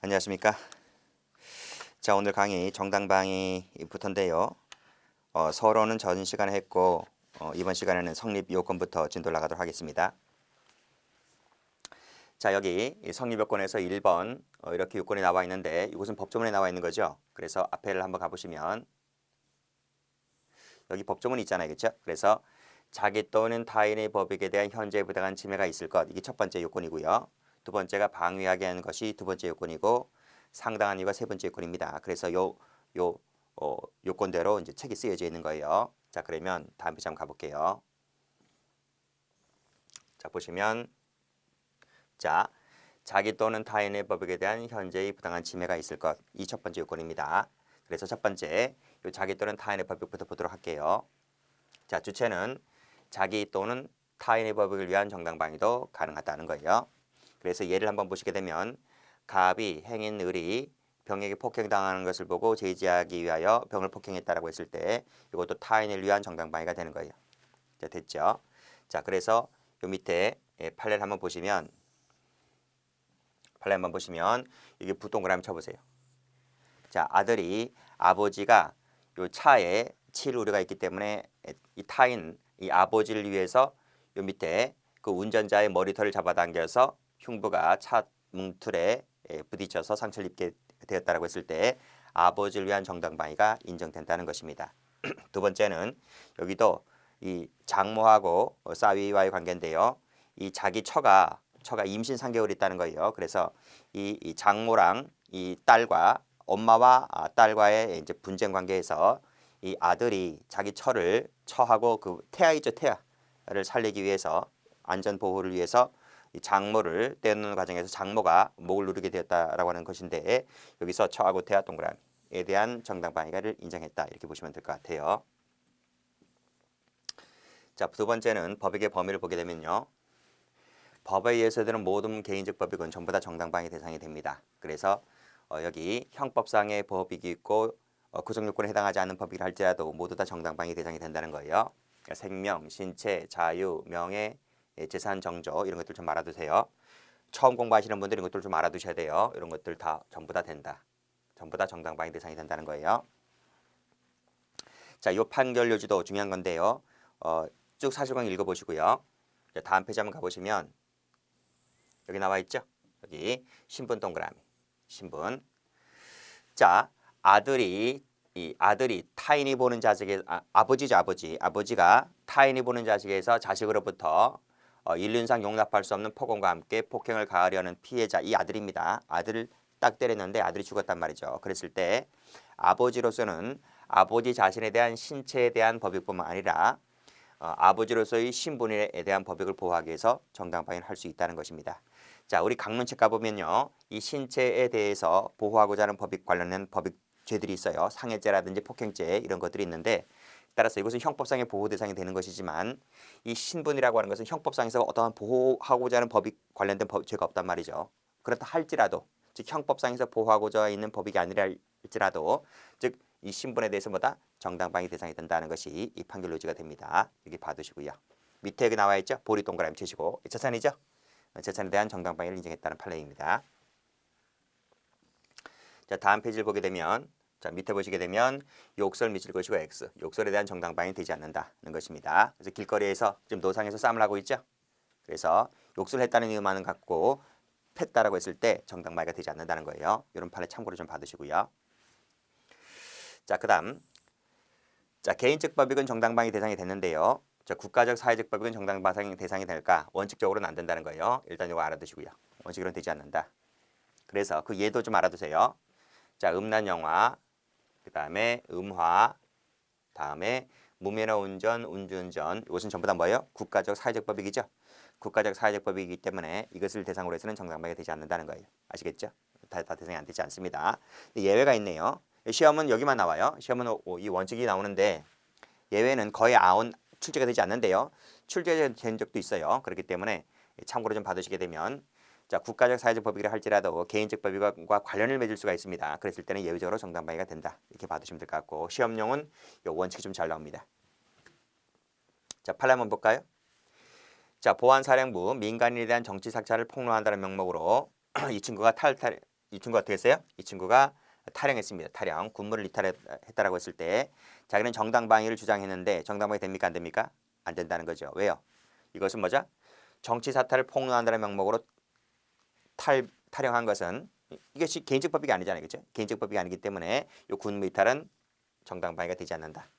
안녕하십니까. 자 오늘 강의 정당방위 부터인데요. 어, 서론은 전 시간에 했고 어, 이번 시간에는 성립 요건부터 진도 나가도록 하겠습니다. 자 여기 이 성립 요건에서 1번 어, 이렇게 요건이 나와 있는데 이것은 법조문에 나와 있는 거죠. 그래서 앞에를 한번 가보시면 여기 법조문이 있잖아요, 그렇죠? 그래서 자기 또는 타인의 법익에 대한 현재 부당한 침해가 있을 것 이게 첫 번째 요건이고요. 두 번째가 방위하게 하는 것이 두 번째 요건이고 상당한 이유가 세 번째 요건입니다. 그래서 요 요 어, 요건대로 이제 책이 쓰여져 있는 거예요. 자 그러면 다음 페이지 한번 가볼게요. 자 보시면 자 자기 또는 타인의 법익에 대한 현재의 부당한 침해가 있을 것 이 첫 번째 요건입니다. 그래서 첫 번째 요 자기 또는 타인의 법익부터 보도록 할게요. 자 주체는 자기 또는 타인의 법익을 위한 정당방위도 가능하다는 거예요. 그래서 예를 한번 보시게 되면 갑이 행인 을이 병에게 폭행당하는 것을 보고 제지하기 위하여 병을 폭행했다라고 했을 때 이것도 타인을 위한 정당방위가 되는 거예요. 자 됐죠? 자 그래서 요 밑에 예, 판례를 한번 보시면 판례 한번 보시면 이게 붓동그라미 쳐보세요. 자 아들이 아버지가 요 차에 칠 우려가 있기 때문에 이 타인 이 아버지를 위해서 요 밑에 그 운전자의 머리털을 잡아당겨서 흉부가 차 뭉틀에 예, 부딪혀서 상처를 입게 되었다라고 했을 때 아버지를 위한 정당방위가 인정된다는 것입니다. 두 번째는 여기도 이 장모하고 싸위와의 관계인데요. 이 자기 처가 처가 임신 3개월 있다는 거예요. 그래서 이, 이 장모랑 이 딸과 엄마와 아, 딸과의 이제 분쟁 관계에서 이 아들이 자기 처를 처하고 그 태아 있죠 태아를 살리기 위해서 안전 보호를 위해서 이 장모를 떼어놓는 과정에서 장모가 목을 누르게 되었다라고 하는 것인데 여기서 처하고 태아 동그라미에 대한 정당 방위를 인정했다 이렇게 보시면 될 것 같아요. 자 두 번째는 법익의 범위를 보게 되면요. 법에 의해서 되는 모든 개인적 법익은 전부 다 정당방위 대상이 됩니다. 그래서 어, 여기 형법상의 법익이 있고 어, 구성 요건에 해당하지 않는 법익을 할지라도 모두 다 정당방위 대상이 된다는 거예요. 그러니까 생명, 신체, 자유, 명예, 예, 재산 정조 이런 것들 좀 알아두세요. 처음 공부하시는 분들 이런 것들 좀 알아두셔야 돼요. 이런 것들 다 전부 다 된다. 전부 다 정당방위 대상이 된다는 거예요. 자, 요 판결 요지도 중요한 건데요. 어, 쭉 사실관 읽어보시고요. 자, 다음 페이지 한번 가보시면 여기 나와 있죠. 여기 신분 동그라미. 신분. 자, 아들이 이 아들이 타인이 보는 자식의 아, 아버지죠 아버지 아버지가 타인이 보는 자식에서 자식으로부터 어, 인륜상 용납할 수 없는 폭언과 함께 폭행을 가하려는 피해자 이 아들입니다. 아들을 딱 때렸는데 아들이 죽었단 말이죠. 그랬을 때 아버지로서는 아버지 자신에 대한 신체에 대한 법익뿐만 아니라 어, 아버지로서의 신분에 대한 법익을 보호하기 위해서 정당방위를 할 수 있다는 것입니다. 자, 우리 강론책 가보면요. 이 신체에 대해서 보호하고자 하는 법익 관련된 법익 죄들이 있어요. 상해죄라든지 폭행죄 이런 것들이 있는데 따라서 이것은 형법상의 보호 대상이 되는 것이지만 이 신분이라고 하는 것은 형법상에서 어떠한 보호하고자 하는 법이 관련된 법, 죄가 없단 말이죠. 그렇다 할지라도 즉 형법상에서 보호하고자 있는 법익이 아니라 할지라도 즉 이 신분에 대해서 뭐다 정당방위 대상이 된다는 것이 이 판결 요지가 됩니다. 여기 봐두시고요. 밑에 여기 나와 있죠. 보리 동그라미 치시고 재산이죠. 재산에 대한 정당방위를 인정했다는 판례입니다. 자 다음 페이지를 보게 되면 자 밑에 보시게 되면 욕설 미칠 것이고 X 욕설에 대한 정당방위 되지 않는다는 것입니다. 그래서 길거리에서 지금 노상에서 싸움을 하고 있죠. 그래서 욕설을 했다는 이유만은 갖고 했다라고 했을 때 정당방위가 되지 않는다는 거예요. 이런 판례 참고로 좀 받으시고요. 자 그다음 자 개인적 법익은 정당방위 대상이 됐는데요. 자 국가적 사회적 법익은 정당방위 대상이 될까? 원칙적으로는 안 된다는 거예요. 일단 이거 알아두시고요. 원칙으로는 되지 않는다. 그래서 그 예도 좀 알아두세요. 자 음란 영화 그 다음에 음화, 다음에 무면허 운전, 운전전 이것은 전부 다 뭐예요? 국가적 사회적 법익이죠. 국가적 사회적 법이기 때문에 이것을 대상으로 해서는 정당방위가 되지 않는다는 거예요. 아시겠죠? 다, 다 대상이 안 되지 않습니다. 예외가 있네요. 시험은 여기만 나와요. 시험은 이 원칙이 나오는데 예외는 거의 아온 출제가 되지 않는데요. 출제된 적도 있어요. 그렇기 때문에 참고로 좀 받으시게 되면 자, 국가적 사회적 법익이라 할지라도 개인적 법익과 관련을 맺을 수가 있습니다. 그랬을 때는 예외적으로 정당 방위가 된다. 이렇게 받으시면 될 것 같고 시험용은 요 원칙이 좀 잘 나옵니다. 자, 팔 한번 볼까요? 자, 보안사령부 민간인에 대한 정치 삭찰을 폭로한다는 명목으로 이 친구가 탈탈 이 친구 어떻게 했어요? 이 친구가 탈영했습니다. 탈영, 군무를 이탈했다라고 했을 때 자기는 정당 방위를 주장했는데 정당 방위 됩니까 안 됩니까? 안 된다는 거죠. 왜요? 이것은 뭐죠? 정치 사탈을 폭로한다는 명목으로 탈 탈영한 것은 이것이 개인적 법익이 아니잖아요, 그렇죠? 개인적 법익이 아니기 때문에 이 군무 이탈은 정당방위가 되지 않는다.